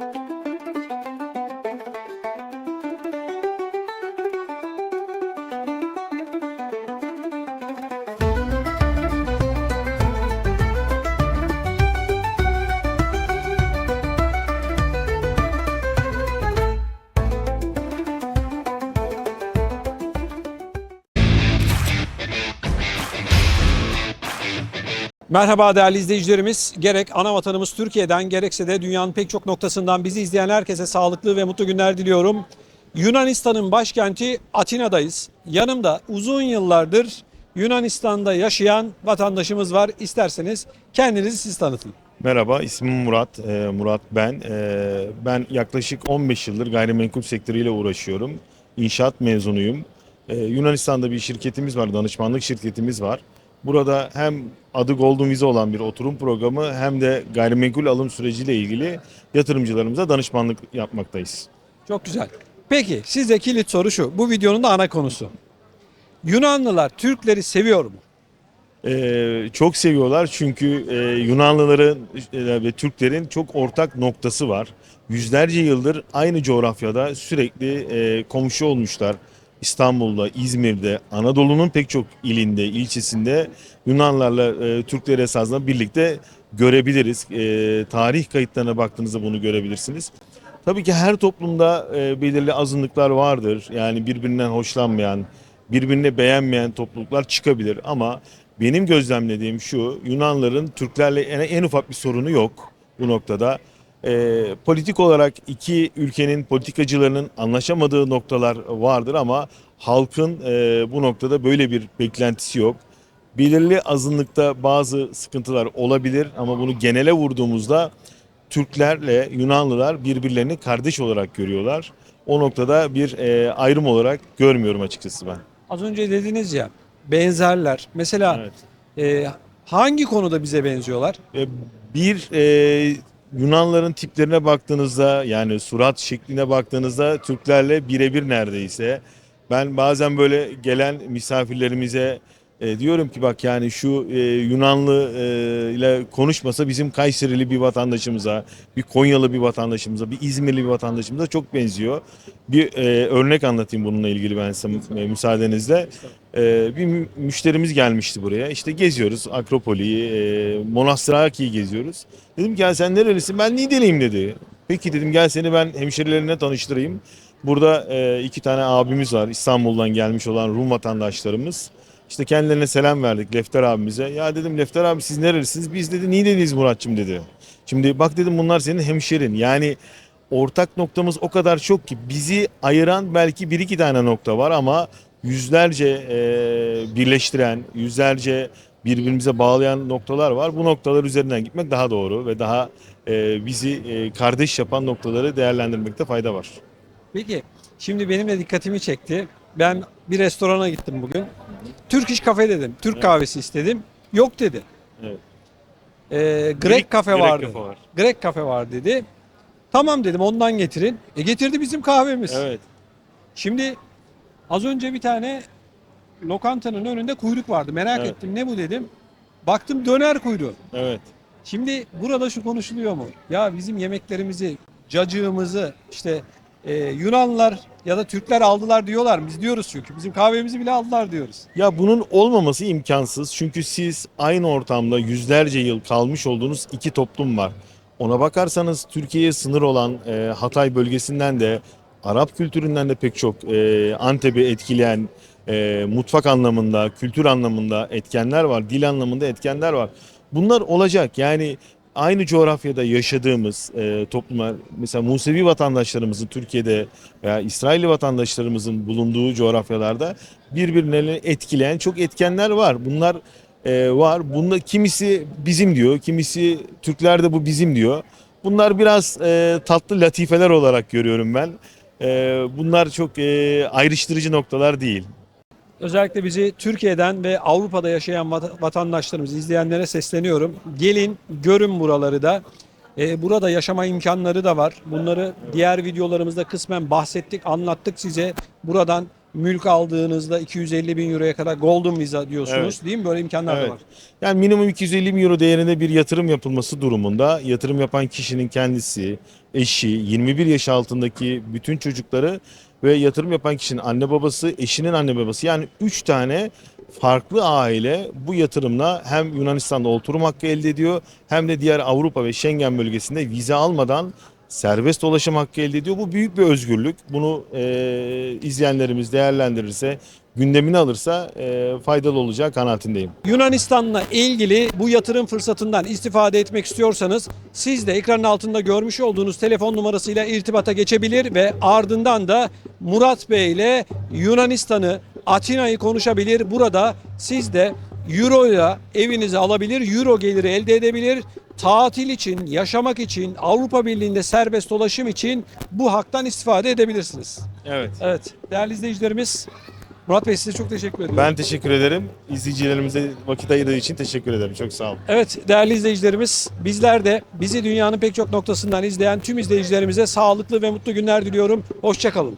Thank you. Merhaba değerli izleyicilerimiz. Gerek ana vatanımız Türkiye'den gerekse de dünyanın pek çok noktasından bizi izleyen herkese sağlıklı ve mutlu günler diliyorum. Yunanistan'ın başkenti Atina'dayız. Yanımda uzun yıllardır Yunanistan'da yaşayan vatandaşımız var. İsterseniz kendinizi siz tanıtın. Merhaba, ismim Murat. Ee, Murat ben. Ee, ben yaklaşık 15 yıldır gayrimenkul sektörüyle uğraşıyorum. İnşaat mezunuyum. Ee, Yunanistan'da bir şirketimiz var, danışmanlık şirketimiz var. Burada hem adı Golden Visa olan bir oturum programı hem de gayrimenkul alım süreciyle ilgili yatırımcılarımıza danışmanlık yapmaktayız. Çok güzel. Peki size kilit soru şu. Bu videonun da ana konusu. Yunanlılar Türkleri seviyor mu? Ee, çok seviyorlar çünkü e, Yunanlıların e, ve Türklerin çok ortak noktası var. Yüzlerce yıldır aynı coğrafyada sürekli e, komşu olmuşlar. İstanbul'da, İzmir'de, Anadolu'nun pek çok ilinde, ilçesinde Yunanlarla e, Türkler esasında birlikte görebiliriz. E, tarih kayıtlarına baktığınızda bunu görebilirsiniz. Tabii ki her toplumda e, belirli azınlıklar vardır. Yani birbirinden hoşlanmayan, birbirini beğenmeyen topluluklar çıkabilir ama benim gözlemlediğim şu Yunanların Türklerle en, en ufak bir sorunu yok bu noktada. Ee, politik olarak iki ülkenin politikacılarının anlaşamadığı noktalar vardır ama halkın e, bu noktada böyle bir beklentisi yok. Belirli azınlıkta bazı sıkıntılar olabilir ama bunu genele vurduğumuzda Türklerle Yunanlılar birbirlerini kardeş olarak görüyorlar. O noktada bir e, ayrım olarak görmüyorum açıkçası ben. Az önce dediniz ya benzerler. Mesela Evet. e, hangi konuda bize benziyorlar? E, Bir e, Yunanların tiplerine baktığınızda yani surat şekline baktığınızda Türklerle birebir neredeyse. Ben bazen böyle gelen misafirlerimize e, diyorum ki bak yani şu e, Yunanlı e, ile konuşmasa bizim Kayserili bir vatandaşımıza, bir Konyalı bir vatandaşımıza, bir İzmirli bir vatandaşımıza çok benziyor. Bir e, örnek anlatayım bununla ilgili ben size e, müsaadenizle. E, bir mü- müşterimiz gelmişti buraya. İşte geziyoruz Akropoli'yi, e, Monastraki'yi geziyoruz. Dedim ki ya sen nerelisin? Ben Nideliyim dedi. Peki dedim gel seni ben hemşerilerine tanıştırayım. Burada e, iki tane abimiz var İstanbul'dan gelmiş olan Rum vatandaşlarımız. İşte kendilerine selam verdik Lefter abimize. Ya dedim Lefter abi siz nerelisiniz? Biz dedi Niğde'liyiz Muratçım dedi. Şimdi bak dedim bunlar senin hemşerin. Yani ortak noktamız o kadar çok ki bizi ayıran belki bir iki tane nokta var ama yüzlerce e, birleştiren, yüzlerce birbirimize bağlayan noktalar var. Bu noktalar üzerinden gitmek daha doğru ve daha e, bizi e, kardeş yapan noktaları değerlendirmekte fayda var. Peki şimdi benim de dikkatimi çekti. Ben bir restorana gittim bugün. Türk iş kafe dedim. Türk Evet. kahvesi istedim. Yok dedi. Evet. Ee, Grek Grek- kafe Grek vardı. kafe var. Grek kafe var dedi. Tamam dedim ondan getirin. E getirdi bizim kahvemiz. Evet. Şimdi az önce bir tane lokantanın önünde kuyruk vardı. Merak Evet. ettim ne bu dedim. Baktım döner kuyruğu. Evet. Şimdi burada şu konuşuluyor mu? Ya bizim yemeklerimizi, cacığımızı işte e, Yunanlılar ya da Türkler aldılar diyorlar. Biz diyoruz çünkü. Bizim kahvemizi bile aldılar diyoruz. Ya bunun olmaması imkansız. Çünkü siz aynı ortamda yüzlerce yıl kalmış olduğunuz iki toplum var. Ona bakarsanız Türkiye'ye sınır olan e, Hatay bölgesinden de Arap kültüründen de pek çok e, Antep'i etkileyen e, mutfak anlamında, kültür anlamında etkenler var. Dil anlamında etkenler var. Bunlar olacak. Yani aynı coğrafyada yaşadığımız e, toplumlar mesela Musevi vatandaşlarımızın Türkiye'de veya İsrailli vatandaşlarımızın bulunduğu coğrafyalarda birbirlerini etkileyen çok etkenler var. Bunlar e, var. Bunda kimisi bizim diyor, kimisi Türkler de bu bizim diyor. Bunlar biraz e, tatlı latifeler olarak görüyorum ben. E, bunlar çok e, ayrıştırıcı noktalar değil. Özellikle bizi Türkiye'den ve Avrupa'da yaşayan vat- vatandaşlarımız, izleyenlere sesleniyorum. Gelin, görün buraları da. Ee, burada yaşama imkanları da var. Bunları diğer videolarımızda kısmen bahsettik, anlattık size. Buradan mülk aldığınızda 250 bin euroya kadar Golden Visa diyorsunuz Evet. değil mi? Böyle imkanlar da Evet. var. Yani minimum 250 bin euro değerinde bir yatırım yapılması durumunda yatırım yapan kişinin kendisi, eşi, 21 yaş altındaki bütün çocukları ve yatırım yapan kişinin anne babası, eşinin anne babası. Yani 3 tane farklı aile bu yatırımla hem Yunanistan'da oturum hakkı elde ediyor hem de diğer Avrupa ve Schengen bölgesinde vize almadan serbest dolaşım hakkı elde ediyor. Bu büyük bir özgürlük. Bunu e, izleyenlerimiz değerlendirirse, gündemine alırsa e, faydalı olacağı kanaatindeyim. Yunanistan'la ilgili bu yatırım fırsatından istifade etmek istiyorsanız siz de ekranın altında görmüş olduğunuz telefon numarasıyla irtibata geçebilir ve ardından da Murat Bey ile Yunanistan'ı, Atina'yı konuşabilir. Burada siz de Euro ile evinizi alabilir, Euro geliri elde edebilir. Tatil için, yaşamak için, Avrupa Birliği'nde serbest dolaşım için bu haktan istifade edebilirsiniz. Evet. Evet, değerli izleyicilerimiz Murat Bey size çok teşekkür ediyorum. Ben teşekkür ederim. İzleyicilerimize vakit ayırdığı için teşekkür ederim. Çok sağ olun. Evet değerli izleyicilerimiz bizler de bizi dünyanın pek çok noktasından izleyen tüm izleyicilerimize sağlıklı ve mutlu günler diliyorum. Hoşçakalın.